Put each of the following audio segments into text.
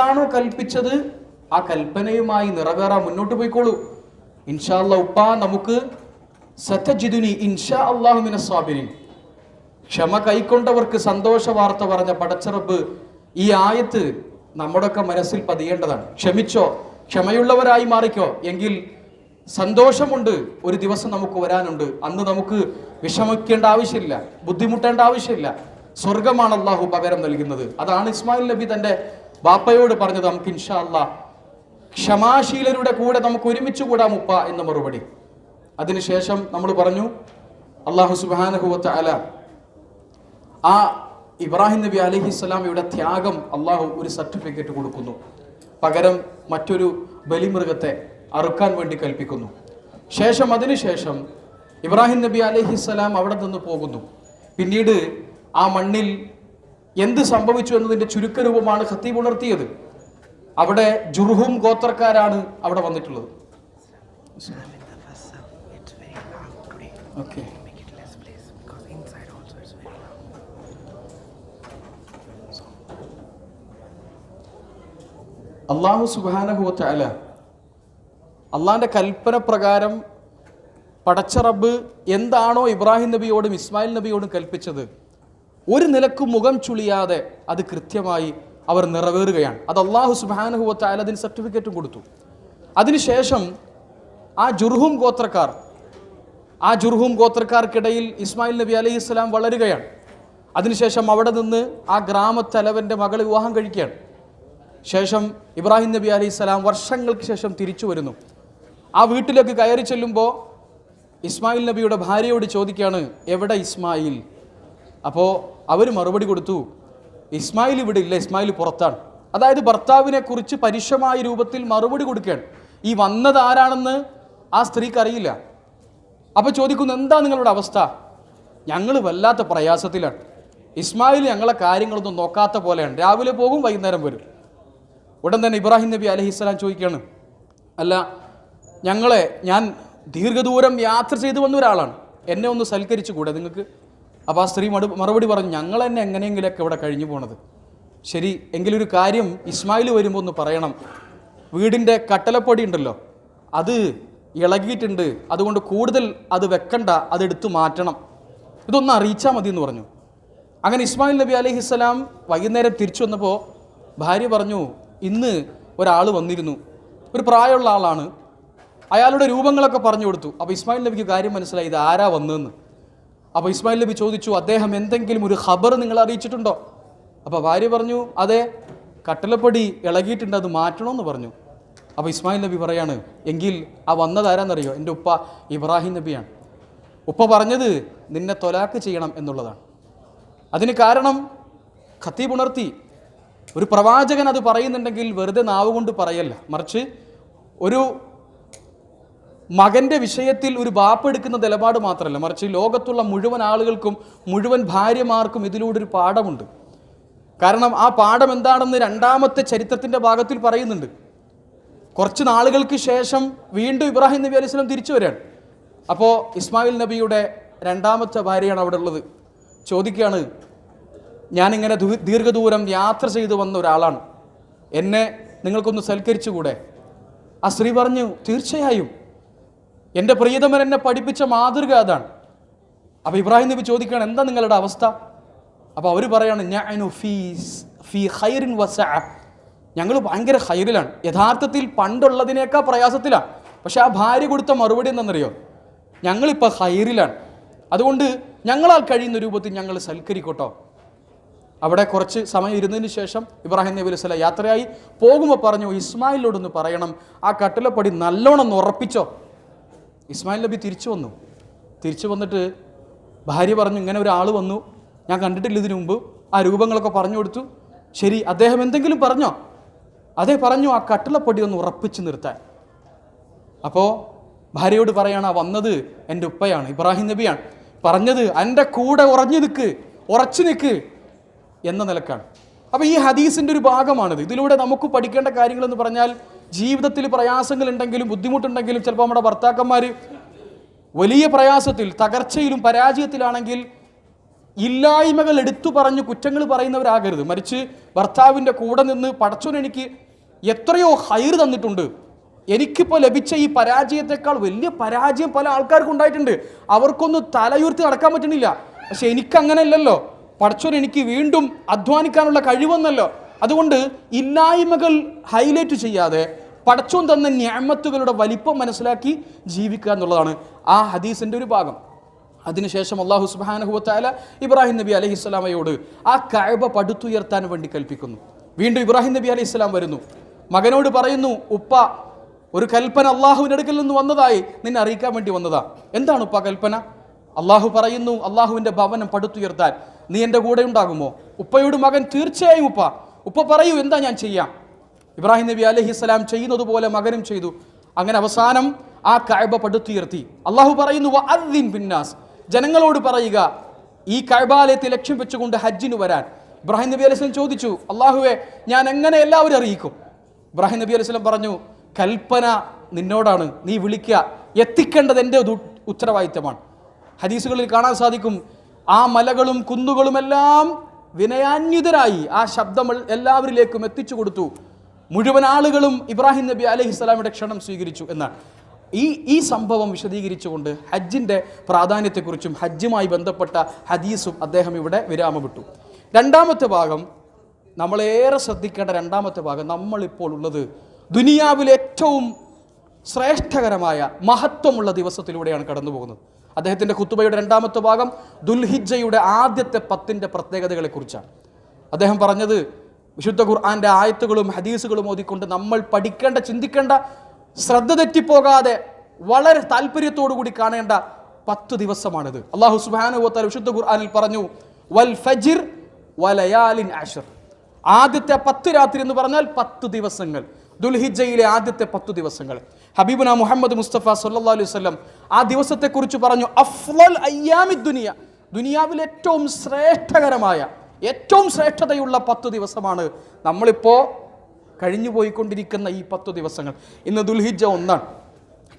എന്താണോ കൽപ്പിച്ചത് ആ കൽപ്പനയുമായി നിറവേറാൻ മുന്നോട്ട് പോയിക്കോളൂ. ഇൻഷാല്ല ഉപ്പ നമുക്ക് സത്യജിതുനി ഇൻഷാ അള്ളാഹുമിന സ്വാബിനിൻ ക്ഷമ കൈക്കൊണ്ടവർക്ക് സന്തോഷ വാർത്ത പറഞ്ഞ പടച്ചറബ് ഈ ആയത്ത് നമ്മുടെയൊക്കെ മനസ്സിൽ പതിയേണ്ടതാണ്. ക്ഷമിച്ചോ ക്ഷമയുള്ളവരായി മാറിക്കോ. എങ്കിൽ സന്തോഷമുണ്ട് ഒരു ദിവസം നമുക്ക് വരാനുണ്ട്. അന്ന് നമുക്ക് വിഷമിക്കേണ്ട ആവശ്യമില്ല ബുദ്ധിമുട്ടേണ്ട ആവശ്യമില്ല. സ്വർഗമാണ് അള്ളാഹു പകരം നൽകുന്നത്. അതാണ് ഇസ്മായിൽ നബി തന്റെ ബാപ്പയോട് പറഞ്ഞത് നമുക്ക് ഇൻഷാല്ല ക്ഷമാശീലരുടെ കൂടെ നമുക്ക് ഒരുമിച്ച് കൂടാം ഉപ്പ എന്ന മറുപടി. അതിനുശേഷം നമ്മൾ പറഞ്ഞു അള്ളാഹു സുബാനഹുവത്ത അല ആ ഇബ്രാഹിം നബി അലഹിസ്സലാമിയുടെ ത്യാഗം അള്ളാഹു ഒരു സർട്ടിഫിക്കറ്റ് കൊടുക്കുന്നു. പകരം മറ്റൊരു ബലിമൃഗത്തെ അറുക്കാൻ വേണ്ടി കൽപ്പിക്കുന്നു. ശേഷം അതിനുശേഷം ഇബ്രാഹിം നബി അലഹിസ്സലാം അവിടെ നിന്ന് പോകുന്നു. പിന്നീട് ആ മണ്ണിൽ എന്ത് സംഭവിച്ചു എന്നതിന്റെ ചുരുക്കരൂപമാണ് ഖത്തീബ് ഉണർത്തിയത്. അവിടെ ജുർഹും ഗോത്രക്കാരാണ് അവിടെ വന്നിട്ടുള്ളത്. അള്ളാഹു സുബാനഹുവത്ത അല്ല അള്ളാഹിന്റെ കൽപ്പന പ്രകാരം പടച്ച റബ്ബ് എന്താണോ ഇബ്രാഹിം നബിയോടും ഇസ്മായിൽ നബിയോടും കൽപ്പിച്ചത്. ഒരു നിലക്കും മുഖം ചുളിയാതെ അത് കൃത്യമായി അവർ നിറവേറുകയാണ്. അത് അള്ളാഹു സുബാനഹുവത്ത അല അതിന് സർട്ടിഫിക്കറ്റും കൊടുത്തു. അതിനുശേഷം ആ ജുർഹും ഗോത്രക്കാർ ആ ജുർഹും ഗോത്രക്കാർക്കിടയിൽ ഇസ്മായിൽ നബി അലൈഹി ഇസ്ലാം വളരുകയാണ്. അതിനുശേഷം അവിടെ നിന്ന് ആ ഗ്രാമത്തലവന്റെ മകൾ വിവാഹം കഴിക്കുകയാണ്. ശേഷം ഇബ്രാഹിം നബി അലൈഹി സ്വലാം വർഷങ്ങൾക്ക് ശേഷം തിരിച്ചു വരുന്നു. ആ വീട്ടിലേക്ക് കയറി ചെല്ലുമ്പോൾ ഇസ്മായിൽ നബിയുടെ ഭാര്യയോട് ചോദിക്കുകയാണ് എവിടെ ഇസ്മായിൽ? അപ്പോൾ അവർ മറുപടി കൊടുത്തു ഇസ്മായിൽ ഇവിടെ ഇല്ല ഇസ്മായിൽ പുറത്താണ്. അതായത് ഭർത്താവിനെ കുറിച്ച് പരുഷമായ രൂപത്തിൽ മറുപടി കൊടുക്കുകയാണ്. ഈ വന്നത് ആരാണെന്ന് ആ സ്ത്രീക്ക് അറിയില്ല. അപ്പോൾ ചോദിക്കുന്നു എന്താ നിങ്ങളുടെ അവസ്ഥ? ഞങ്ങൾ വല്ലാത്ത പ്രയാസത്തിലാണ്. ഇസ്മായിൽ ഞങ്ങളെ കാര്യങ്ങളൊന്നും നോക്കാത്ത പോലെയാണ്. രാവിലെ പോകും വൈകുന്നേരം വരും. ഉടൻ തന്നെ ഇബ്രാഹിം നബി അലഹിസ്സലാം ചോദിക്കുകയാണ് അല്ല ഞങ്ങളെ ഞാൻ ദീർഘദൂരം യാത്ര ചെയ്തു വന്ന ഒരാളാണ്. എന്നെ ഒന്ന് സൽക്കരിച്ചു കൂടെ നിങ്ങൾക്ക്? അപ്പോൾ ആ സ്ത്രീ മറുപടി പറഞ്ഞു ഞങ്ങൾ തന്നെ എങ്ങനെയെങ്കിലൊക്കെ ഇവിടെ കഴിഞ്ഞു പോണത്. ശരി എങ്കിലൊരു കാര്യം ഇസ്മായിൽ വരുമ്പോൾ ഒന്ന് പറയണം. വീടിന്റെ കട്ടലപ്പൊടി ഉണ്ടല്ലോ അത് ഇളകിയിട്ടുണ്ട്. അതുകൊണ്ട് കൂടുതൽ അത് വെക്കണ്ട അതെടുത്തു മാറ്റണം. ഇതൊന്ന് അറിയിച്ചാൽ മതി എന്ന് പറഞ്ഞു. അങ്ങനെ ഇസ്മായിൽ നബി അലഹിസ്സലാം വൈകുന്നേരം തിരിച്ചു വന്നപ്പോൾ ഭാര്യ പറഞ്ഞു ഇന്ന് ഒരാൾ വന്നിരുന്നു. ഒരു പ്രായമുള്ള ആളാണ്. അയാളുടെ രൂപങ്ങളൊക്കെ പറഞ്ഞു കൊടുത്തു. അപ്പോൾ ഇസ്മായിൽ നബിക്ക് കാര്യം മനസ്സിലായി ഇത് ആരാ വന്നതെന്ന്? അപ്പോൾ ഇസ്മായിൽ നബി ചോദിച്ചു അദ്ദേഹം എന്തെങ്കിലും ഒരു ഖബർ നിങ്ങൾ അറിയിച്ചിട്ടുണ്ടോ? അപ്പോൾ ഭാര്യ പറഞ്ഞു അതെ കട്ടലപ്പൊടി ഇളകിയിട്ടുണ്ട് അത് മാറ്റണമെന്ന് പറഞ്ഞു. അപ്പോൾ ഇസ്മായിൽ നബി പറയാണ് എങ്കിൽ ആ വന്നതാരാന്നറിയോ എന്റെ ഉപ്പ ഇബ്രാഹിം നബിയാണ്. ഉപ്പ പറഞ്ഞത് നിന്നെ തൊലാക്ക് ചെയ്യണം എന്നുള്ളതാണ്. അതിന് കാരണം ഖത്തീബ് ഉണർത്തി. ഒരു പ്രവാചകൻ അത് പറയുന്നുണ്ടെങ്കിൽ വെറുതെ നാവ് കൊണ്ട് പറയല്ല. മറിച്ച് ഒരു മകന്റെ വിഷയത്തിൽ ഒരു വാപ്പ് എടുക്കുന്ന നിലപാട് മാത്രമല്ല മറിച്ച് ലോകത്തുള്ള മുഴുവൻ ആളുകൾക്കും മുഴുവൻ ഭാര്യമാർക്കും ഇതിലൂടെ ഒരു പാഠമുണ്ട്. കാരണം ആ പാഠം എന്താണെന്ന് രണ്ടാമത്തെ ചരിത്രത്തിന്റെ ഭാഗത്തിൽ പറയുന്നുണ്ട്. കുറച്ച് നാളുകൾക്ക് ശേഷം വീണ്ടും ഇബ്രാഹിം നബി അലൈഹി തിരിച്ചു വരികയാണ്. അപ്പോൾ ഇസ്മായിൽ നബിയുടെ രണ്ടാമത്തെ ഭാര്യയാണ് അവിടെ ഉള്ളത്. ചോദിക്കുകയാണ് ഞാനിങ്ങനെ ദീർഘദൂരം യാത്ര ചെയ്തു വന്ന ഒരാളാണ്. എന്നെ നിങ്ങൾക്കൊന്ന് സൽക്കരിച്ചുകൂടെ? ആ സ്ത്രീ പറഞ്ഞു തീർച്ചയായും. എന്റെ പ്രിയതമൻ എന്നെ പഠിപ്പിച്ച മാതൃക അതാണ്. അപ്പോൾ ഇബ്രാഹിം നബി ചോദിക്കുകയാണ് എന്താ നിങ്ങളുടെ അവസ്ഥ? അപ്പോൾ അവർ പറയാണ് ഞാൻ ഫീസ് ഫീ ഹൈറിൻ വസ. ഞങ്ങൾ ഭയങ്കര ഹൈറിലാണ് യഥാർത്ഥത്തിൽ പണ്ടുള്ളതിനേക്കാൾ പ്രയാസത്തിലാണ്. പക്ഷേ ആ ഭാര്യ കൊടുത്ത മറുപടി എന്താണെന്നറിയോ? ഞങ്ങളിപ്പോൾ ഹൈറിലാണ് അതുകൊണ്ട് ഞങ്ങളാൽ കഴിയുന്ന രൂപത്തിൽ ഞങ്ങൾ സൽക്കരിക്കോട്ടോ. അവിടെ കുറച്ച് സമയം ഇരുന്നതിന് ശേഷം ഇബ്രാഹിം നബി അലൈഹി യാത്രയായി. പോകുമ്പോൾ പറഞ്ഞു ഇസ്മായിലോടൊന്ന് പറയണം. ആ കട്ടിലപ്പടി നല്ലോണം ഉറപ്പിച്ചോ. ഇസ്മായിൽ നബി തിരിച്ചു വന്നു. തിരിച്ചു വന്നിട്ട് ഭാര്യ പറഞ്ഞു ഇങ്ങനെ ഒരാൾ വന്നു. ഞാൻ കണ്ടിട്ടില്ല ഇതിനു മുമ്പ്. ആ രൂപങ്ങളൊക്കെ പറഞ്ഞു കൊടുത്തു. ശരി അദ്ദേഹം എന്തെങ്കിലും പറഞ്ഞോ? അതേ പറഞ്ഞു ആ കട്ടിളപ്പൊടി ഒന്ന് ഉറപ്പിച്ച് നിർത്താൻ. അപ്പോൾ ഭാര്യയോട് പറയാണ് "ആ വന്നത് എന്റെ ഉപ്പയാണ് ഇബ്രാഹിം നബിയാണ്. പറഞ്ഞത് എന്റെ കൂടെ ഉറഞ്ഞു നിൽക്ക് ഉറച്ചു നിൽക്ക് എന്ന നിലക്കാണ്. അപ്പോൾ ഈ ഹദീസിന്റെ ഒരു ഭാഗമാണിത്. ഇതിലൂടെ നമുക്ക് പഠിക്കേണ്ട കാര്യങ്ങളെന്ന് പറഞ്ഞാൽ ജീവിതത്തിൽ പ്രയാസങ്ങളുണ്ടെങ്കിലും ബുദ്ധിമുട്ടുണ്ടെങ്കിലും ചിലപ്പോൾ നമ്മുടെ ഭർത്താക്കന്മാർ വലിയ പ്രയാസത്തിൽ തകർച്ചയിലും പരാജയത്തിലാണെങ്കിൽ ഇല്ലായ്മകൾ എടുത്തു പറഞ്ഞ് കുറ്റങ്ങൾ പറയുന്നവരാകരുത്. മറിച്ച് ഭർത്താവിന്റെ കൂടെ നിന്ന് പടച്ചോൻ എനിക്ക് എത്രയോ ഹൈർ തന്നിട്ടുണ്ട്. എനിക്കിപ്പോൾ ലഭിച്ച ഈ പരാജയത്തെക്കാൾ വലിയ പരാജയം പല ആൾക്കാർക്കും ഉണ്ടായിട്ടുണ്ട്. അവർക്കൊന്നും തലയുർത്തി നടക്കാൻ പറ്റുന്നില്ല പക്ഷെ എനിക്കങ്ങനെയല്ലല്ലോ പടച്ചോൻ എനിക്ക് വീണ്ടും അധ്വാനിക്കാനുള്ള കഴിവെന്നല്ലോ. അതുകൊണ്ട് ഇല്ലായ്മകൾ ഹൈലൈറ്റ് ചെയ്യാതെ പടച്ചോൻ തന്ന ഞാമത്തുകളുടെ വലിപ്പം മനസ്സിലാക്കി ജീവിക്കുക എന്നുള്ളതാണ് ആ ഹദീസിന്റെ ഒരു ഭാഗം. അതിനുശേഷം അള്ളാഹു സുബാനഹുവത്തായ ഇബ്രാഹിം നബി അലഹി സ്വലാമയോട് ആ കഴബ പടുത്തുയർത്താൻ വേണ്ടി കൽപ്പിക്കുന്നു. വീണ്ടും ഇബ്രാഹിം നബി അലൈഹി സ്വലാം വരുന്നു. മകനോട് പറയുന്നു ഉപ്പ ഒരു കൽപ്പന അള്ളാഹുവിന്റെ അടുക്കൽ നിന്ന് വന്നതായി നിന്നെ അറിയിക്കാൻ വേണ്ടി വന്നതാ. എന്താണ് ഉപ്പ കൽപ്പന? അള്ളാഹു പറയുന്നു അള്ളാഹുവിന്റെ ഭവനം പടുത്തുയർത്താൻ നീ എന്റെ കൂടെ ഉണ്ടാകുമോ? ഉപ്പയോട് മകൻ തീർച്ചയായും ഉപ്പ. ഉപ്പ പറയൂ എന്താ ഞാൻ ചെയ്യാം? ഇബ്രാഹിം നബി അലഹി സ്വലാം ചെയ്യുന്നത് പോലെ മകനും ചെയ്തു. അങ്ങനെ അവസാനം ആ കഴബ പടുത്തുയർത്തി. അള്ളാഹു പറയുന്നു വഅദ്ദിൻ ബിന്നാസ് ജനങ്ങളോട് പറയുക ഈ കഴബാലയത്തെ ലക്ഷ്യം വെച്ചുകൊണ്ട് ഹജ്ജിന് വരാൻ. ഇബ്രാഹിം നബി അലൈഹി ചോദിച്ചു അള്ളാഹുവെ ഞാൻ എങ്ങനെ എല്ലാവരും അറിയിക്കും? ഇബ്രാഹിം നബി അലൈഹി പറഞ്ഞു കൽപ്പന നിന്നോടാണ്. നീ വിളിക്കുക എത്തിക്കേണ്ടത് എന്റെ ഉത്തരവാദിത്തമാണ്. ഹദീസുകളിൽ കാണാൻ സാധിക്കും ആ മലകളും കുന്നുകളുമെല്ലാം വിനയാന്യുതരായി ആ ശബ്ദം എല്ലാവരിലേക്കും എത്തിച്ചു കൊടുത്തു. മുഴുവൻ ആളുകളും ഇബ്രാഹിം നബി അലഹി സ്വലാമിയുടെ ക്ഷണം സ്വീകരിച്ചു എന്നാണ്. ഈ ഈ സംഭവം വിശദീകരിച്ചുകൊണ്ട് ഹജ്ജിന്റെ പ്രാധാന്യത്തെക്കുറിച്ചും ഹജ്ജുമായി ബന്ധപ്പെട്ട ഹദീസും അദ്ദേഹം ഇവിടെ വിരാമമിട്ടു. രണ്ടാമത്തെ ഭാഗം നമ്മളേറെ ശ്രദ്ധിക്കേണ്ട രണ്ടാമത്തെ ഭാഗം നമ്മളിപ്പോൾ ഉള്ളത് ദുനിയാവിലെ ഏറ്റവും ശ്രേഷ്ഠകരമായ മഹത്വമുള്ള ദിവസത്തിലൂടെയാണ് കടന്നു പോകുന്നത് അദ്ദേഹത്തിന്റെ കുത്തുബയുടെ രണ്ടാമത്തെ ഭാഗം ദുൽഹിജയുടെ ആദ്യത്തെ പത്തിന്റെ പ്രത്യേകതകളെക്കുറിച്ചാണ്. അദ്ദേഹം പറഞ്ഞത് വിശുദ്ധ ഖുർആാന്റെ ആയത്തുകളും ഹദീസുകളും ഓതിക്കൊണ്ട് നമ്മൾ പഠിക്കേണ്ട ചിന്തിക്കേണ്ട ശ്രദ്ധ തെറ്റിപ്പോകാതെ വളരെ താല്പര്യത്തോടു കൂടി കാണേണ്ട പത്ത് ദിവസമാണിത്. അള്ളാഹു സുബാനുവത്താൽ വിശുദ്ധ ഖുർആാനിൽ പറഞ്ഞു വൽ ഫജിർ വലയാലിൻ ആഷർ ആദ്യത്തെ പത്ത് രാത്രി എന്ന് പറഞ്ഞാൽ പത്ത് ദിവസങ്ങൾ. ദുൽഹിജയിലെ ആദ്യത്തെ പത്ത് ദിവസങ്ങൾ. ഹബീബുന മുഹമ്മദ് മുസ്തഫ സല്ലാ അലൈഹി വല്ലം ആ ദിവസത്തെക്കുറിച്ച് പറഞ്ഞു അഫ്വൽ അയ്യാമി ദുനിയ. ദുനിയാവിൽ ഏറ്റവും ശ്രേഷ്ഠകരമായ ഏറ്റവും ശ്രേഷ്ഠതയുള്ള പത്ത് ദിവസമാണ് നമ്മളിപ്പോൾ കഴിഞ്ഞു പോയിക്കൊണ്ടിരിക്കുന്ന ഈ പത്ത് ദിവസങ്ങൾ. ഇന്ന് ദുൽഹിജ ഒന്നാണ്.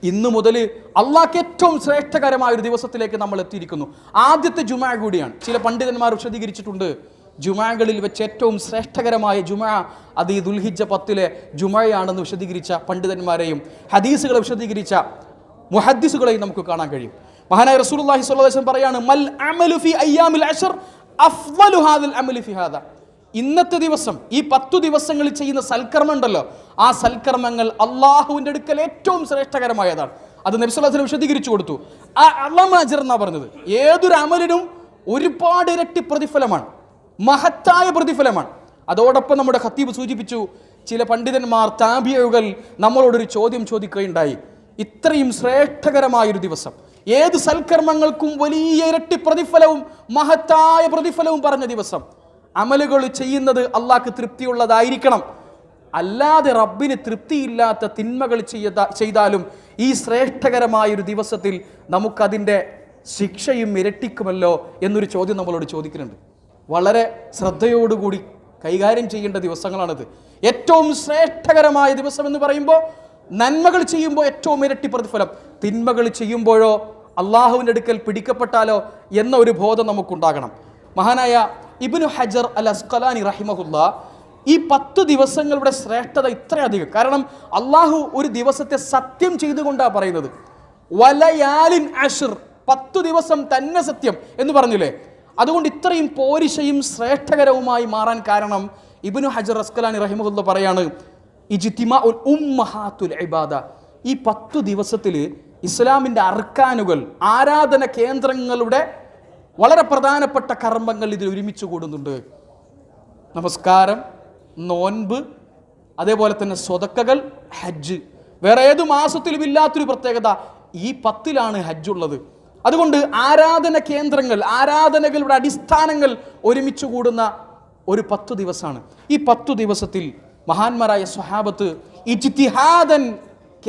ഇന്ന് മുതൽ അള്ളാഹ്ക്ക് ഏറ്റവും ശ്രേഷ്ഠകരമായ ഒരു ദിവസത്തിലേക്ക് നമ്മൾ എത്തിയിരിക്കുന്നു. ആദ്യത്തെ ജുമാ കൂടിയാണ്. ചില പണ്ഡിതന്മാർ വിശദീകരിച്ചിട്ടുണ്ട്. ജുമാകളിൽ വെച്ച് ഏറ്റവും ശ്രേഷ്ഠകരമായ ജുമാ അത് ഈ ദുൽഹിജ പത്തിലെ ജുമയാണെന്ന് വിശദീകരിച്ച പണ്ഡിതന്മാരെയും ഹദീസുകളെ വിശദീകരിച്ച മുഹദ്ദീസുകളെയും നമുക്ക് കാണാൻ കഴിയും. മഹാനായ റസൂലുള്ളാഹി സ്വല്ലല്ലാഹു അലൈഹി വസല്ലം പറയാണ് മൽ അമലു ഫി അയ്യാമിൽ അശ്ർ. അഫ്ളലു ഹാദിൽ അമലി ഫി ഹാദ. ഇന്നത്തെ ദിവസം ഈ പത്തു ദിവസങ്ങളിൽ ചെയ്യുന്ന സൽക്കർമ്മം ഉണ്ടല്ലോ ആ സൽക്കർമ്മങ്ങൾ അള്ളാഹുവിന്റെ അടുക്കൽ ഏറ്റവും ശ്രേഷ്ഠകരമായതാണ്. അത് നബിസ്വല്ലാസിനെ വിശദീകരിച്ചു കൊടുത്തു. ആ അള്ളമാജർ എന്നാ പറഞ്ഞത്? ഏതൊരു അമലിനും ഒരുപാട് ഇരട്ടി പ്രതിഫലമാണ്. മഹത്തായ പ്രതിഫലമാണ്. അതോടൊപ്പം നമ്മുടെ ഖത്തീബ് സൂചിപ്പിച്ചു ചില പണ്ഡിതന്മാർ താബിയകൾ നമ്മളോടൊരു ചോദ്യം ചോദിക്കുകയുണ്ടായി. ഇത്രയും ശ്രേഷ്ഠകരമായൊരു ദിവസം. ഏത് സൽക്കർമ്മങ്ങൾക്കും വലിയ ഇരട്ടി പ്രതിഫലവും മഹത്തായ പ്രതിഫലവും പറഞ്ഞ ദിവസം. അമലുകൾ ചെയ്യുന്നത് അള്ളാഹ്ക്ക് തൃപ്തിയുള്ളതായിരിക്കണം. അല്ലാതെ റബ്ബിന് തൃപ്തിയില്ലാത്ത തിന്മകൾ ചെയ്ത ചെയ്താലും ഈ ശ്രേഷ്ഠകരമായൊരു ദിവസത്തിൽ നമുക്കതിന്റെ ശിക്ഷയും ഇരട്ടിക്കുമല്ലോ എന്നൊരു ചോദ്യം നമ്മളോട് ചോദിക്കുന്നുണ്ട്. വളരെ ശ്രദ്ധയോടുകൂടി കൈകാര്യം ചെയ്യേണ്ട ദിവസങ്ങളാണിത്. ഏറ്റവും ശ്രേഷ്ഠകരമായ ദിവസം എന്ന് പറയുമ്പോൾ നന്മകൾ ചെയ്യുമ്പോൾ ഏറ്റവും ഇരട്ടി പ്രതിഫലം. തിന്മകൾ ചെയ്യുമ്പോഴോ അള്ളാഹുവിന്റെ അടുക്കൽ പിടിക്കപ്പെട്ടാലോ എന്ന ഒരു ബോധം നമുക്കുണ്ടാകണം. മഹാനായ ഇബ്നു ഹജർ അൽ അസ്കലാനി റഹിമഹുല്ല ഈ പത്ത് ദിവസങ്ങളുടെ ശ്രേഷ്ഠത ഇത്രയധികം. കാരണം അള്ളാഹു ഒരു ദിവസത്തെ സത്യം ചെയ്തുകൊണ്ടാണ് പറയുന്നത്. വലയാലിൻ അഷിർ പത്തു ദിവസം തന്നെ സത്യം എന്ന് പറഞ്ഞില്ലേ? അതുകൊണ്ട് ഇത്രയും പോരിശയും ശ്രേഷ്ഠകരവുമായി മാറാൻ കാരണം ഇബിനു ഹജർ അസ്കലാനി റഹിമഹുല്ല പറയാണ് ഇജ്തിമാ ഉൽ ഉമ്മഹാത്തുൽ ഇബാദ. ഈ പത്തു ദിവസത്തിൽ ഇസ്ലാമിന്റെ അർക്കാനുകൾ ആരാധന കേന്ദ്രങ്ങളുടെ വളരെ പ്രധാനപ്പെട്ട കർമ്മങ്ങൾ ഇതിൽ ഒരുമിച്ച് കൂടുന്നുണ്ട്. നമസ്കാരം നോൻപ് അതേപോലെ തന്നെ സ്വതക്കകൾ ഹജ്ജ്. വേറെ ഏത് മാസത്തിലും ഇല്ലാത്തൊരു പ്രത്യേകത ഈ പത്തിലാണ് ഹജ്ജുള്ളത്. അതുകൊണ്ട് ആരാധന കേന്ദ്രങ്ങൾ ആരാധനകളുടെ അടിസ്ഥാനങ്ങൾ ഒരുമിച്ച് കൂടുന്ന ഒരു പത്തു ദിവസമാണ്. ഈ പത്തു ദിവസത്തിൽ മഹാന്മാരായ സ്വഹാബത്ത് ഇജ്തിഹാദൻ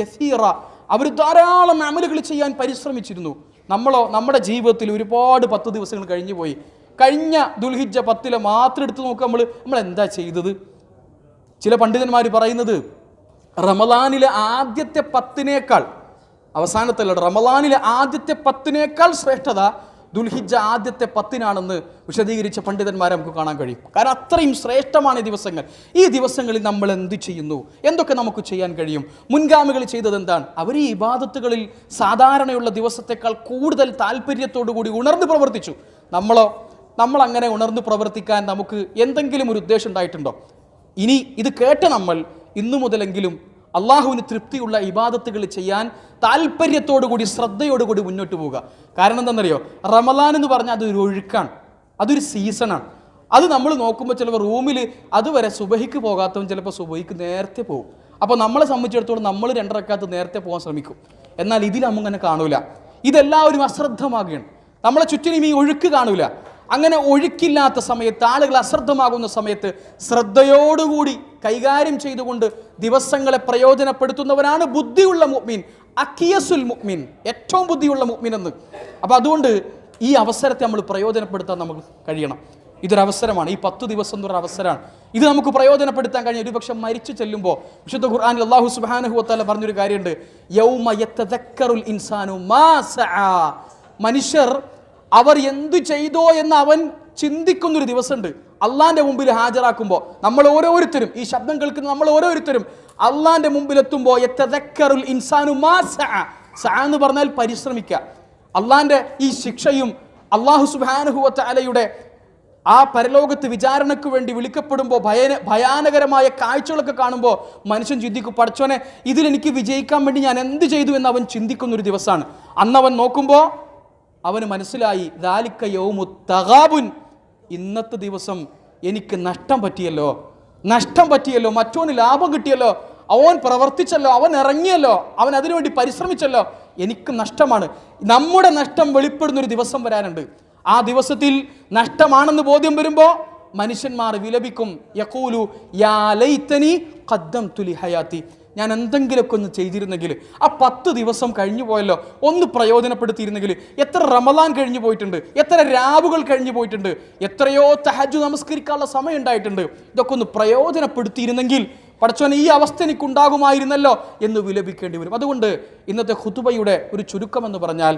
കസീറ. അവർ ധാരാളം അമലുകൾ ചെയ്യാൻ പരിശ്രമിച്ചിരുന്നു. നമ്മളോ നമ്മുടെ ജീവിതത്തിൽ ഒരുപാട് പത്ത് ദിവസങ്ങൾ കഴിഞ്ഞു പോയി. കഴിഞ്ഞ ദുൽഹിജ പത്തിലെ മാത്രം എടുത്ത് നോക്കുക നമ്മൾ നമ്മൾ എന്താ ചെയ്തത്? ചില പണ്ഡിതന്മാർ പറയുന്നത് റമദാനിലെ ആദ്യത്തെ പത്തിനേക്കാൾ അവസാനത്തല്ല റമദാനിലെ ആദ്യത്തെ പത്തിനേക്കാൾ ശ്രേഷ്ഠത ദുൽഹിജ ആദ്യത്തെ പത്തിനാണെന്ന് വിശദീകരിച്ച പണ്ഡിതന്മാരെ നമുക്ക് കാണാൻ കഴിയും. കാരണം അത്രയും ശ്രേഷ്ഠമാണ് ഈ ദിവസങ്ങൾ. ഈ ദിവസങ്ങളിൽ നമ്മൾ എന്ത് ചെയ്യുന്നു? എന്തൊക്കെ നമുക്ക് ചെയ്യാൻ കഴിയും? മുൻഗാമികൾ ചെയ്തത് എന്താണ്? അവർ ഈ ഇബാദത്തുകളിൽ സാധാരണയുള്ള ദിവസത്തെക്കാൾ കൂടുതൽ താല്പര്യത്തോടു കൂടി ഉണർന്ന് പ്രവർത്തിച്ചു. നമ്മളോ നമ്മൾ അങ്ങനെ ഉണർന്ന് പ്രവർത്തിക്കാൻ നമുക്ക് എന്തെങ്കിലും ഒരു ഉദ്ദേശം ഉണ്ടായിട്ടുണ്ടോ? ഇനി ഇത് കേട്ട നമ്മൾ ഇന്നു മുതലെങ്കിലും അള്ളാഹുവിന് തൃപ്തിയുള്ള ഇബാദത്തുകൾ ചെയ്യാൻ താല്പര്യത്തോടുകൂടി ശ്രദ്ധയോടുകൂടി മുന്നോട്ട് പോവുക. കാരണം എന്താണെന്നറിയോ? റമലാൻ എന്ന് പറഞ്ഞാൽ അതൊരു ഒഴുക്കാണ്. അതൊരു സീസണാണ്. അത് നമ്മൾ നോക്കുമ്പോൾ ചിലപ്പോൾ റൂമിൽ അതുവരെ സുബഹിക്ക് പോകാത്തവൻ ചിലപ്പോൾ സുബഹിക്ക് നേരത്തെ പോകും. അപ്പോൾ നമ്മളെ സംബന്ധിച്ചിടത്തോളം നമ്മൾ രണ്ടരക്കാത്ത് നേരത്തെ പോകാൻ ശ്രമിക്കും. എന്നാൽ ഇതിൽ അങ്ങനെ കാണൂല. ഇതെല്ലാവരും അശ്രദ്ധമാകുകയാണ്. നമ്മളെ ചുറ്റിനും ഈ ഒഴുക്ക് കാണൂല. അങ്ങനെ ഒഴുക്കില്ലാത്ത സമയത്ത് ആളുകൾ അശ്രദ്ധമാകുന്ന സമയത്ത് ശ്രദ്ധയോടുകൂടി കൈകാര്യം ചെയ്തുകൊണ്ട് ദിവസങ്ങളെ പ്രയോജനപ്പെടുത്തുന്നവനാണ് ബുദ്ധിയുള്ള മുഅ്മിൻ അക്കിയസുൽ മുഅ്മിൻ ഏറ്റവും ബുദ്ധിയുള്ള മുഅ്മിൻ എന്ന് അപ്പോൾ അതുകൊണ്ട് ഈ അവസരത്തെ നമ്മൾ പ്രയോജനപ്പെടുത്താൻ നമുക്ക് കഴിയണം. ഇതൊരവസരമാണ്. ഈ പത്ത് ദിവസം എന്നൊരു അവസരമാണ്. ഇത് നമുക്ക് പ്രയോജനപ്പെടുത്താൻ കഴിഞ്ഞ ഒരുപക്ഷെ മരിച്ചു ചെല്ലുമ്പോൾ വിശുദ്ധ ഖുർആനിൽ അള്ളാഹു സുബ്ഹാനഹു വതആല പറഞ്ഞൊരു കാര്യമുണ്ട്. യൗമ ഇൻസാനു മനുഷ്യർ അവർ എന്തു ചെയ്തോ എന്ന് അവൻ ചിന്തിക്കുന്നൊരു ദിവസമുണ്ട്. അള്ളാന്റെ മുമ്പിൽ ഹാജരാക്കുമ്പോൾ നമ്മൾ ഓരോരുത്തരും ഈ ശബ്ദം കേൾക്കുന്ന നമ്മൾ ഓരോരുത്തരും അള്ളാന്റെ മുമ്പിൽ എത്തുമ്പോൾ ഇൻസാനു എന്ന് പറഞ്ഞാൽ പരിശ്രമിക്കുക അള്ളാന്റെ ഈ ശിക്ഷയും അള്ളാഹു സുബ്ഹാനഹു വതആലയുടെ ആ പരലോകത്ത് വിചാരണയ്ക്ക് വേണ്ടി വിളിക്കപ്പെടുമ്പോൾ ഭയന ഭയാനകരമായ കാഴ്ചകളൊക്കെ കാണുമ്പോൾ മനുഷ്യൻ ചിന്തിക്കും പഠിച്ചോനെ ഇതിലെനിക്ക് വിജയിക്കാൻ വേണ്ടി ഞാൻ എന്ത് ചെയ്തു? എന്ന് അവൻ ചിന്തിക്കുന്നൊരു ദിവസമാണ് അന്നവൻ നോക്കുമ്പോൾ അവന് മനസ്സിലായി ദാലിക്ക യൗമു തഗാബുൻ. ഇന്നത്തെ ദിവസം എനിക്ക് നഷ്ടം പറ്റിയല്ലോ. നഷ്ടം പറ്റിയല്ലോ. മറ്റോന് ലാഭം കിട്ടിയല്ലോ. അവൻ പ്രവർത്തിച്ചല്ലോ. അവൻ ഇറങ്ങിയല്ലോ. അവൻ അതിനുവേണ്ടി പരിശ്രമിച്ചല്ലോ. എനിക്ക് നഷ്ടമാണ്. നമ്മുടെ നഷ്ടം വെളിപ്പെടുന്ന ഒരു ദിവസം വരാനുണ്ട്. ആ ദിവസത്തിൽ നഷ്ടമാണെന്ന് ബോധ്യം വരുമ്പോൾ മനുഷ്യന്മാർ വിലപിക്കും. യക്കൂലു യാ ലൈത്തനി ഖദ്ദം തുലി ഹയാത്തി ഞാൻ എന്തെങ്കിലുമൊക്കെ ഒന്ന് ചെയ്തിരുന്നെങ്കിൽ ആ പത്ത് ദിവസം കഴിഞ്ഞു പോയല്ലോ ഒന്ന് പ്രയോജനപ്പെടുത്തിയിരുന്നെങ്കിൽ എത്ര റമദാൻ കഴിഞ്ഞു പോയിട്ടുണ്ട് എത്ര രാവുകൾ കഴിഞ്ഞു പോയിട്ടുണ്ട് എത്രയോ തഹജു നമസ്കരിക്കാനുള്ള സമയം ഉണ്ടായിട്ടുണ്ട് ഇതൊക്കെ ഒന്ന് പ്രയോജനപ്പെടുത്തിയിരുന്നെങ്കിൽ പടച്ചോൻ ഈ അവസ്ഥ എനിക്കുണ്ടാകുമായിരുന്നല്ലോ എന്ന് വിലപിക്കേണ്ടി വരും. അതുകൊണ്ട് ഇന്നത്തെ ഹുതുബയുടെ ഒരു ചുരുക്കം എന്ന് പറഞ്ഞാൽ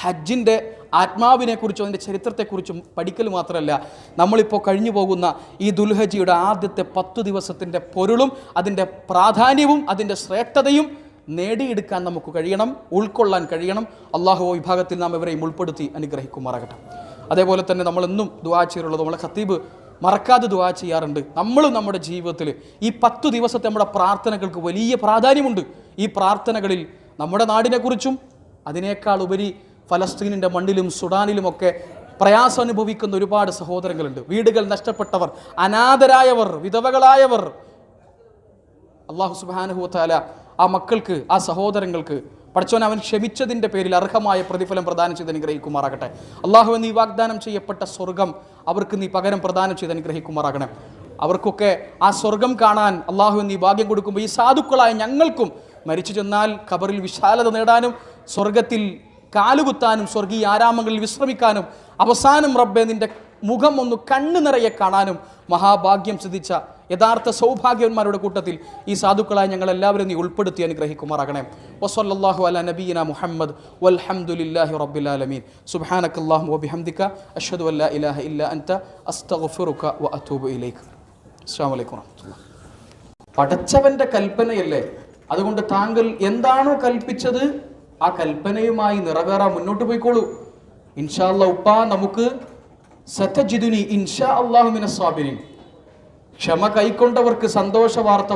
ഹജ്ജിന്റെ ആത്മാവിനെക്കുറിച്ചും അതിന്റെ ചരിത്രത്തെക്കുറിച്ചും പഠിക്കൽ മാത്രമല്ല നമ്മളിപ്പോൾ കഴിഞ്ഞു പോകുന്ന ഈ ദുൽഹജിയുടെ ആദ്യത്തെ പത്തു ദിവസത്തിന്റെ പൊരുളും അതിന്റെ പ്രാധാന്യവും അതിന്റെ ശ്രേഷ്ഠതയും നേടിയെടുക്കാൻ നമുക്ക് കഴിയണം ഉൾക്കൊള്ളാൻ കഴിയണം. അള്ളാഹു വിഭാഗത്തിൽ നാം ഇവരെയും ഉൾപ്പെടുത്തി അനുഗ്രഹിക്കുമാറാകട്ടെ. അതേപോലെ തന്നെ നമ്മളെന്നും ദുവാ ചെയ്യാറുള്ളത് നമ്മളെ ഖത്തീബ് മറക്കാതെ ദുവാ ചെയ്യാറുണ്ട്. നമ്മളും നമ്മുടെ ജീവിതത്തിൽ ഈ പത്തു ദിവസത്തെ നമ്മുടെ പ്രാർത്ഥനകൾക്ക് വലിയ പ്രാധാന്യമുണ്ട്. ഈ പ്രാർത്ഥനകളിൽ നമ്മുടെ നാടിനെക്കുറിച്ചും അതിനേക്കാൾ ഉപരി ഫലസ്തീനിന്റെ മണ്ണിലും സുഡാനിലുമൊക്കെ പ്രയാസം അനുഭവിക്കുന്ന ഒരുപാട് സഹോദരങ്ങളുണ്ട്. വീടുകൾ നഷ്ടപ്പെട്ടവർ അനാഥരായവർ വിധവകളായവർ. അള്ളാഹു സുബാനുഹുത്താല ആ മക്കൾക്ക് ആ സഹോദരങ്ങൾക്ക് പഠിച്ചവൻ അവൻ ക്ഷമിച്ചതിന്റെ പേരിൽ അർഹമായ പ്രതിഫലം പ്രദാനം ചെയ്ത് അനുഗ്രഹിക്കുമാറാകട്ടെ. അള്ളാഹു നീ വാഗ്ദാനം ചെയ്യപ്പെട്ട സ്വർഗം അവർക്ക് നീ പകരം പ്രദാനം ചെയ്ത് അനുഗ്രഹിക്കുമാറാകണം. അവർക്കൊക്കെ ആ സ്വർഗം കാണാൻ അള്ളാഹു നീ ഭാഗ്യം കൊടുക്കുമ്പോൾ ഈ സാധുക്കളായ ഞങ്ങൾക്കും മരിച്ചു ചെന്നാൽ ഖബറിൽ വിശാലത നേടാനും സ്വർഗത്തിൽ കാലുകുത്താനും സ്വർഗീയ ആരാമങ്ങളിൽ വിശ്രമിക്കാനും അവസാനം റബ്ബെ നിന്റെ മുഖം ഒന്ന് കണ്ണു നിറയെ കാണാനും മഹാഭാഗ്യം സിദ്ധിച്ച യഥാർത്ഥ സൗഭാഗ്യവന്മാരുടെ കൂട്ടത്തിൽ ഈ സാധുക്കളായി ഞങ്ങൾ എല്ലാവരും നീ ഉൾപ്പെടുത്തി അനുഗ്രഹിക്കുമാറാകണേ. വസല്ലല്ലാഹു അല നബീന മുഹമ്മദ് വൽഹംദുലില്ലാഹി റബ്ബിൽ ആലമീൻ. സുബ്ഹാനക്കല്ലാഹു വബിഹംദിക അഷ്ഹദു അല്ലാ ഇലാഹ ഇല്ല അൻത അസ്തഫുറുക്ക വ അതൂബു ഇലേക്ക് അലൈക്കും വറഹ്മത്തുള്ളാഹി പടച്ചവന്റെ കൽപ്പനയല്ലേ? അതുകൊണ്ട് താങ്കൾ എന്താണോ കൽപ്പിച്ചത് ആ കൽപ്പനയുമായി നിറവേറാൻ മുന്നോട്ട് പോയിക്കോളൂ. ഇൻഷാ അല്ലാ ഉപ്പ നമുക്ക് സത്യജിദുനി ഇൻഷാ അള്ളാഹു മിന സ്വാബിരിൻ ക്ഷമ കൈക്കൊണ്ടവർക്ക് സന്തോഷ വാർത്ത